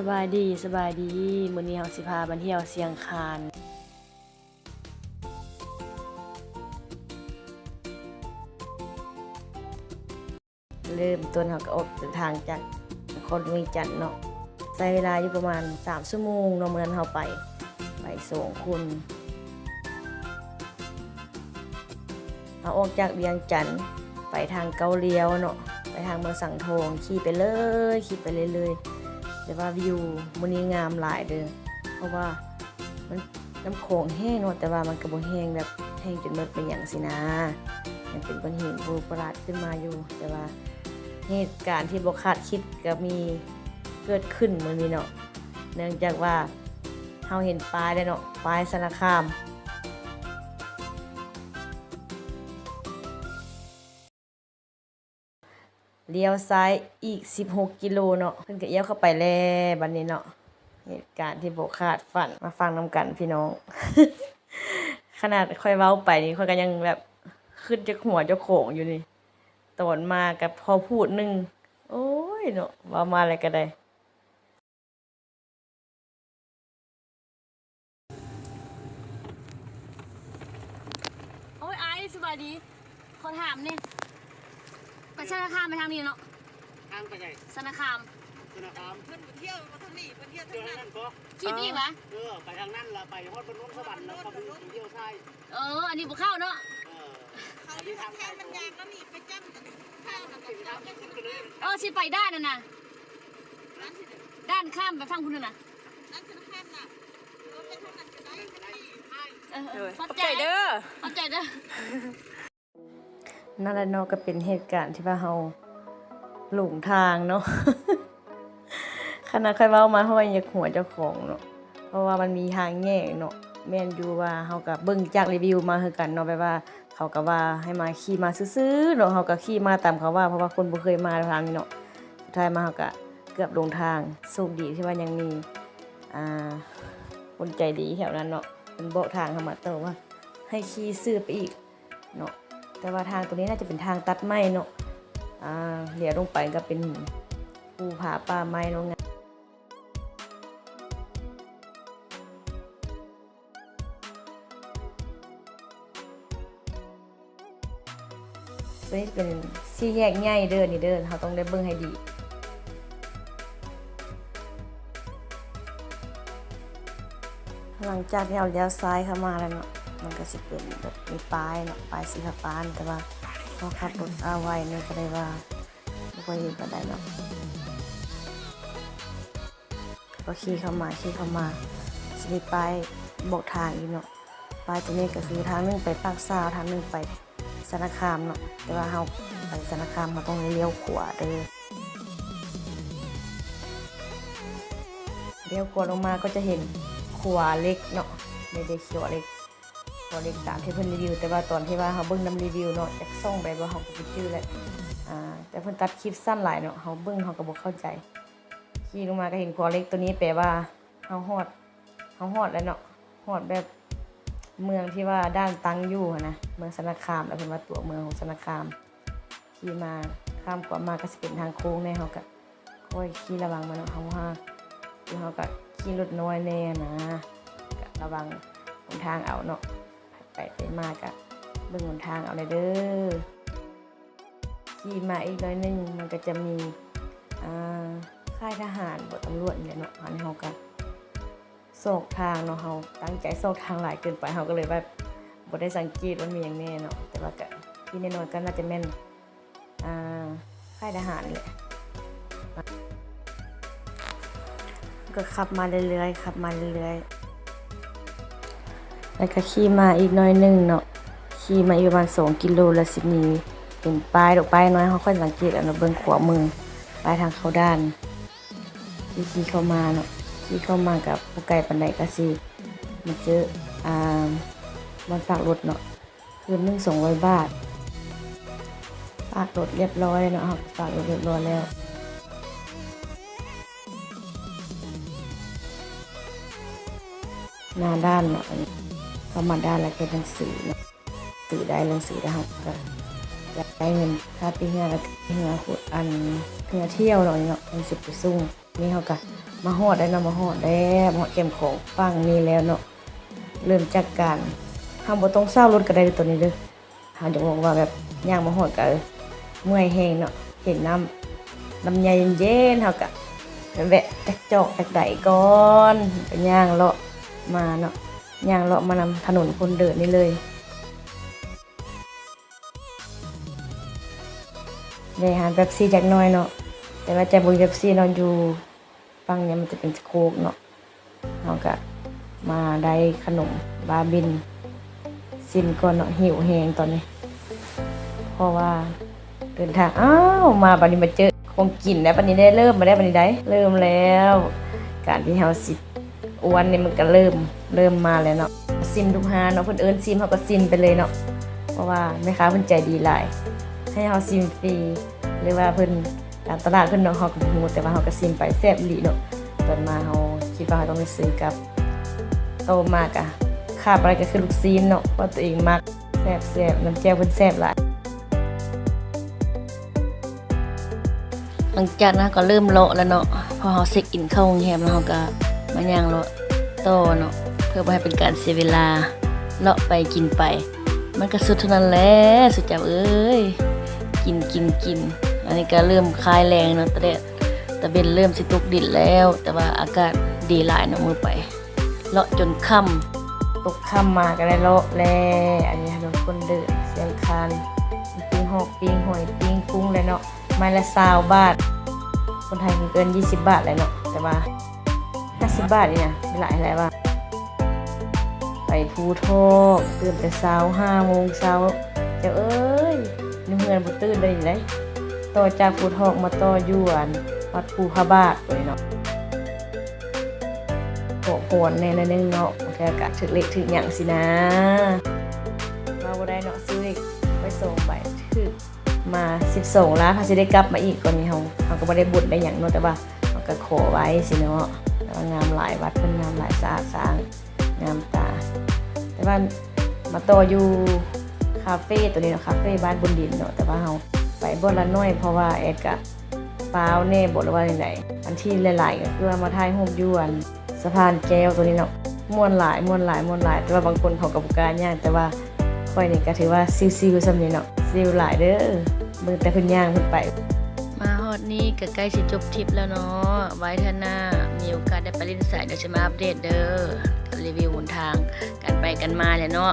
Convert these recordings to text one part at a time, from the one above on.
สบายดีสบายดีมื้อนี้เฮาสิพาไปเที่ยวเชียงคานเริ่มต้นเฮาก็ออกเดินทางจากนครเวียงจันทน์เนาะใช้เวลาอยู่ประมาณ 3 ชั่วโมงเนาะมื้อนั้นเฮาไป ไปส่งคุณเฮาออกจากเวียงจันทน์ไปทางเกาเลียวเนาะไปทางเมืองสังทองขี่ไปเลยขี่ไปเรื่อยๆ แต่ว่าวิวมื้อนี้งามหลายเด้อเพราะว่ามันน้ำโขงแห้งเนาะแต่ว่ามันก็บ่แห้งแบบแห้งจนหมดเป็นหยังสินะยังเป็นก้อนหินปูประหลาดขึ้นมาอยู่ แต่ว่าเหตุการณ์ที่บ่คาดคิดก็มีเกิดขึ้นมือนี้เนาะเนื่องจากว่าเฮาเห็นปลายแล้เนาะปลายสารคาม เลี้ยวซ้ายอีก 16 กิโลเนาะเพิ่นก็เอี้ยวเข้าไปแล้วบัดนี้เนาะเหตุการณ์ที่บ่คาดฝันมาฟังนำกันพี่น้อง ขนาดค่อยเว้าไปนี่ค่อยก็ยังแบบขึ้นจากหัวเจ้าขงอยู่นี่ตอนมากับพอพูดนึง โอ้ยเนาะว่ามาอะไรก็ได้โอ้ยไอสบายดีขอถามเนี่ย ไปธนาคารไปทางนี้เนาะทางไปไหนธนาคารธนาคารเพิ่นไปเที่ยวมาทางนี้เพิ่นเที่ยวเจทางอนั้นนั่นก็คิดอีกวะเออไปทางนั้นละไปฮอดบนนู้นสวรรค์แล้วก็ไปเที่ยวใช่เออ อันนี้บุเข้าเนาะเออเขาอยู่ทางแค่มันยางก็มีไปจ้ำข้าวน่ะถึงทางขึ้นไปเลยเออสิไปด้านนั่นน่ะร้านสิด้านข้ามไปทางคุณนั่นน่ะร้านธนาคารน่ะรถไปทางนั้นก็ได้ก็ได้เออเออขอบใจเด้อเข้าใจเด้อ นั่นแหละเนาะก็เป็นเหตุการณ์ที่ว่าเฮาหลงทางเนาะขณะค่อยเว้ามาเฮาอยากหัวเจ้าของเนาะเพราะว่ามันมีทางแยกเนาะแม่นอยู่ว่าเฮาก็เบิ่งจากรีวิวมาคือกันเนาะแบบว่าเขาก็ว่าให้มาขี่มาซื่อๆเนาะเฮาก็ขี่มาตามเขาว่า เพราะว่าคนบ่เคยมาทางนี้เนาะสุดท้ายมาเฮาก็เกือบลงทางโชคดีที่ว่ายังมีอ่าคนใจดีแถวนั้นเนาะเพิ่นบอกทางเข้ามาเตอว่าให้ขี่ซื่อไปอีกเนาะ แต่ว่าทางตรงนี้น่าจะเป็นทางตัดไม้เนาะอ่าเดี๋ยวลงไปก็เป็นภูผาป่าไม้เนาะงตัวนี้เป็นสี่แยกใหญ่เด้อนี่เด้อเราต้องได้เบิ่งให้ดีหลังจากที่เราเลี้ยวซ้ายเข้ามาแล้วเนาะ มันก็สิเป็นแบบมีป้ายเนาะป้ายสีฟ้าแต่ว่าพอขับรถเอาไว้เนี่ยก็เลยว่าไม่ค่อยเห็นปานใดเนาะพอขี่เข้ามาขี่เข้ามาสิมีป้ายบอกทางอยู่เนาะป้ายตัวนี้ก็คือทางหนึงไปปากซาวทางหนึงไปสารคามเนาะแต่ว่าเราไปสารคามเราต้องเลี้ยวขวาเด้อเลี้ยวขวาลงมาก็จะเห็นขวาเล็กเนาะไม่ได้ขวาเล็ก ตัวเล็กตามที่เพิ่นรีวิว แต่ว่าตอนที่ว่าเขาเบิ่งนำรีวิวเนาะจากส่งไปว่าเขาก็บ่ชื่อแหละอ่าแต่เพิ่นตัดคลิปสั้นหลายเนาะเขาเบิ่งเขาก็บ่เข้าใจขี่ลงมาก็เห็นคอเล็กตัวนี้แปลว่าเฮาฮอดเฮาฮอดแล้วเนาะฮอดแบบเมืองที่ว่าด้านตั้งอยู่นะเมืองสนคามแล้วเพิ่นว่าตัวเมืองของสนคามขี่มาข้ามขวามาก็สิเป็นทางโค้งแน่เขาก็ค่อยขี่ระวังมาเนาะเฮาว่าคือเฮาก็ขี่รถน้อยแน่นะก็ระวังหนทางเอาเนาะ ไปไปมากอะเบิ่งหนทางเอาเลยเด้อขี่มาอีกน้อยนึงมันก็จะมีอ่าค่ายทหารบทตำรวจเนี่ยเนาะอันนี้เฮาก็โศกทางเนาะเฮาตั้งใจโศกทางหลายเกินไปเฮาก็เลยแบบบ่ได้สังเกตว่ามีอย่างแน่เนาะแต่ว่าก็ที่แน่นอนก็น่าจะแม่นอ่าค่ายทหารนี่แหละก็ขับมาเรื่อยๆขับมาเรื่อยๆ แล้วก็ขี่มาอีกน้อยหนึงเนาะขี่มาอีกประมาณ2กิโลแล้วสิมีเป็นป้ายดอกป้ายน้อยเขาค่อยสังเกตเอาเนาเบิ่งขวามือป้ายทางเข้าด้านที่ขี่เข้ามาเนาะขี่เข้ามากับผู้ไกลปันไดก็สิมาเจออ่ามันฝากรถเนาะคืนหนึง200บาทฝากรถเรียบร้อยเนาะครับฝากรถเรียบร้อยแล้วหน้าด้านเนาะ เข้ามาได้านแล้วก็หนังสือนะสื่อได้หนังสือได้ครับก็ได้เงินค่าปีเงินแล้วก็เงินขุดอันเงินเที่ยวเนาะเนาะเป็นสิบไปซุ่งนี่เขาก็มาฮอดได้นะมาฮอดแล้วมาฮอดเกมของฟังนี่แล้วเนาะเริ่มจากการเฮาบ่ต้องเศร้ารถก็ได้ตัวนี้เด้อเฮาจะบอกว่าแบบย่างมาฮอดก็เมื่อยแฮงเนาะเห็นน้ำลำไยเย็นๆเฮาก็แวะจักจอกจักไดก่อนก็ย่างเลาะมาเนาะ ย่างเลาะมานำถนนคนเดินนี่เลยได้หารเป๊ปซี่จักน้อยเนาะแต่ว่าจะบุยเป๊ปซี่เนาอยู่ฟังเนี่ยมันจะเป็นสโคกเนาะเราก็มาได้ขนมบาบินซิมก่อนเนาะหิวแหงตอนนี้ เพราะว่าเดินทางอ้าวมาบัดนี้มาเจอคงกินแล้วบัดนี้ได้เริ่มมาได้บัดนี้ได้เริ่มแล้ว การที่เฮาสิ อ้วนนี่มันก็เริ่มเริ่มมาแล้วเนาะซิมทุกฮานเนาะเพิ่นเอิ้นซิมเฮาก็ซิมไปเลยเนาะเพราะว่าแม่ค้าเพิ่นใจดีหลาย ให้เฮาซิมฟรีหรือว่าเพิ่นตามตลาดเพิ่นเนาะเฮาก็บ่ฮู้แต่ว่าเฮาก็ซิมไปแซ่บหลีเนาะตอนมาเฮาคิดว่าเฮาต้องไปซื้อกับโตมากอะคาบอะไรก็คือลูกซีนเนาะว่าตัวเองมักแซ่บแซ่บน้ำแจ่วเพิ่นแซ่บหลายหลังจากนั้นก็เริ่มเลาะแล้วเนาะพอเฮาเช็คอินเข้าโรงแรมแล้วเฮาก็ มาย่างเลาะต่อเนาะเพื่อบ่ให้เป็นการเสียเวลาเลาะไปกินไป มันก็สุดเท่านั้นแหละสุดจับเอ้ยกินกินกินอันนี้ก็เริ่มคลายแรงเนาะตะเดะตะเบนเริ่มสิตุกดินแล้ว แต่ว่าอากาศดีหลายเนาะมือไปเลาะจนค่ำตกค่ำมาก็ได้เลาะแล้วอันนี้ถนนคนเดินเสียงคานปิ้งหอกปิ้งหอยปิ้งกุ้งเลยเนาะไม้ละ20บาท คนไทยเกิน 20 บาทเลยเนาะแต่ว่า 50บบาทนี่นะไม่หลายอะไรว่าไปภูทอกตื่นแต่เช้าห้าโมงเช้าเจ้าเอ้ยนี่เมือนบ่ตื่นได้เลยต่อจากภูทอกมาต่อยวนวัดภูพระบาทไปเนาะโหโหนแน่นอนนึงเนาะแค่กะถึกเล็กถึกหยังสินะ มาบ่ได้เนาะซื้อเล็กไปส่งไปถึกมา12ล้านเขาสิได้กลับมาอีกก่อนนี้เฮาเฮาก็บ่ได้บุญได้หยังเนาะแต่ว่าเฮาก็ขอไว้สิเนาะแต่ว่างาม หลายวัดเพิ่นงามหลายสะอาดสางงามตา แต่ว่ามาต่ออยู่คาเฟ่ตัวนี้เนาะคาเฟ่บ้านบนดินเนาะแต่ว่าเฮาไปบ่ละน้อยเพราะว่าแอดกะฟ้าวแน่บ่หรือว่าจังไดอันที่หลายๆก็คือว่ามาถ่ายรูปอยู่อันสะพานแก้วตัวนี้เนาะม่วนหลายม่วนหลายม่วนหลาย แต่ว่าบางคนเขาก็บ่กล้าย่างแต่ว่าค่อยนี่ก็ถือว่าซิวๆซำนี้เนาะซิวหลายเด้อเบิ่งแต่เพิ่นย่างเพิ่นไป ดนี้ก็ใกล้สิจบทริปแล้วเนาะ ไว้ท่าหน้า มีโอกาสได้ไปเล่นสายเดี๋ยวจะมาอัปเดตเด้อกับรีวิวหนทางการไปกันมาแหละเนาะ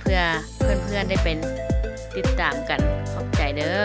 เพื่อเพื่อนๆได้เป็นติดตามกัน ขอบใจเด้อ